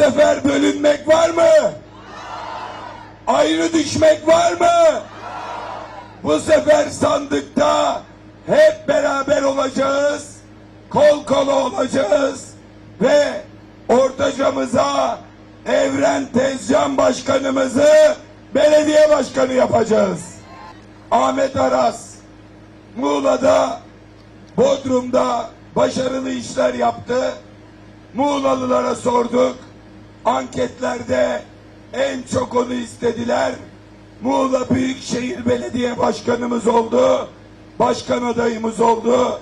sefer bölünmek var mı? Ayrı düşmek var mı? Bu sefer sandıkta hep beraber olacağız. Kol kola olacağız. Ve ortacamıza Evren Tezcan Başkanımızı belediye başkanı yapacağız. Ahmet Aras Muğla'da Bodrum'da başarılı işler yaptı. Muğlalılara sorduk. Anketlerde en çok onu istediler. Muğla Büyükşehir Belediye Başkanımız oldu. Başkan adayımız oldu.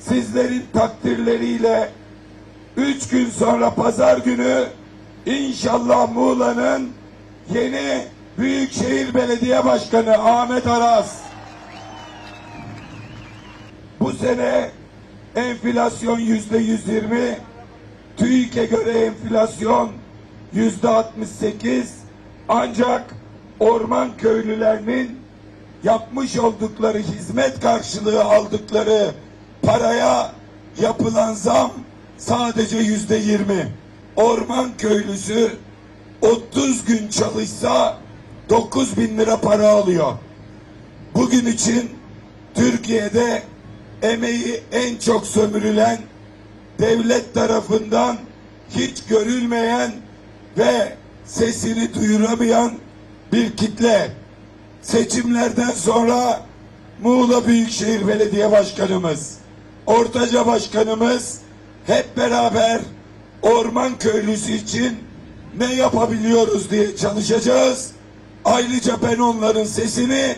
Sizlerin takdirleriyle üç gün sonra pazar günü inşallah Muğla'nın yeni Büyükşehir Belediye Başkanı Ahmet Aras. Bu sene enflasyon yüzde 120, TÜİK'e göre enflasyon yüzde 68. Ancak orman köylülerinin yapmış oldukları hizmet karşılığı aldıkları paraya yapılan zam sadece yüzde 20. Orman köylüsü 30 gün çalışsa 9 bin lira para alıyor. Bugün için Türkiye'de emeği en çok sömürülen, devlet tarafından hiç görülmeyen ve sesini duyuramayan bir kitle. Seçimlerden sonra Muğla Büyükşehir Belediye Başkanımız, Ortaca Başkanımız hep beraber orman köylüsü için ne yapabiliyoruz diye çalışacağız. Ayrıca ben onların sesini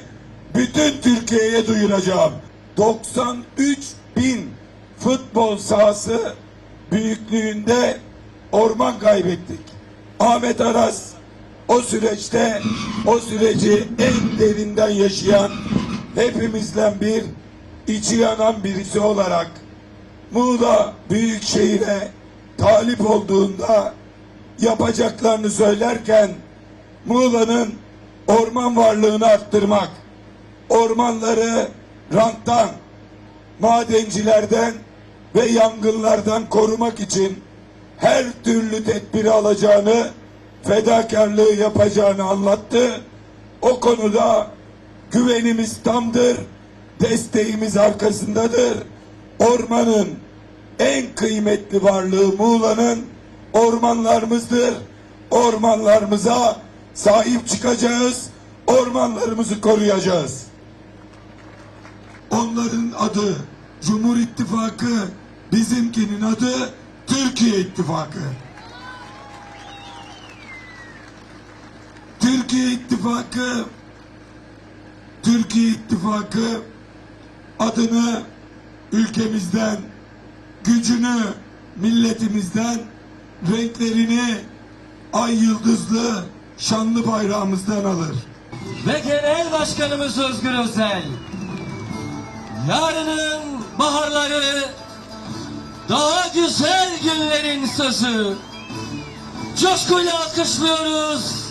bütün Türkiye'ye duyuracağım. 93 bin futbol sahası büyüklüğünde orman kaybettik. Ahmet Aras o süreçte o süreci en derinden yaşayan hepimizden bir içi yanan birisi olarak Muğla Büyükşehir'e talip olduğunda yapacaklarını söylerken Muğla'nın orman varlığını arttırmak, ormanları ranttan, madencilerden ve yangınlardan korumak için her türlü tedbiri alacağını, fedakarlığı yapacağını anlattı. O konuda güvenimiz tamdır, desteğimiz arkasındadır. Ormanın en kıymetli varlığı Muğla'nın ormanlarımızdır. Ormanlarımıza sahip çıkacağız, ormanlarımızı koruyacağız. Onların adı Cumhur İttifakı, bizimkinin adı Türkiye İttifakı. Türkiye İttifakı Türkiye İttifakı adını ülkemizden, gücünü milletimizden, renklerini ay yıldızlı şanlı bayrağımızdan alır. ve Genel Başkanımız Özgür Özel. Yarının baharları, daha güzel günlerin sözü. Coşkuyla alkışlıyoruz.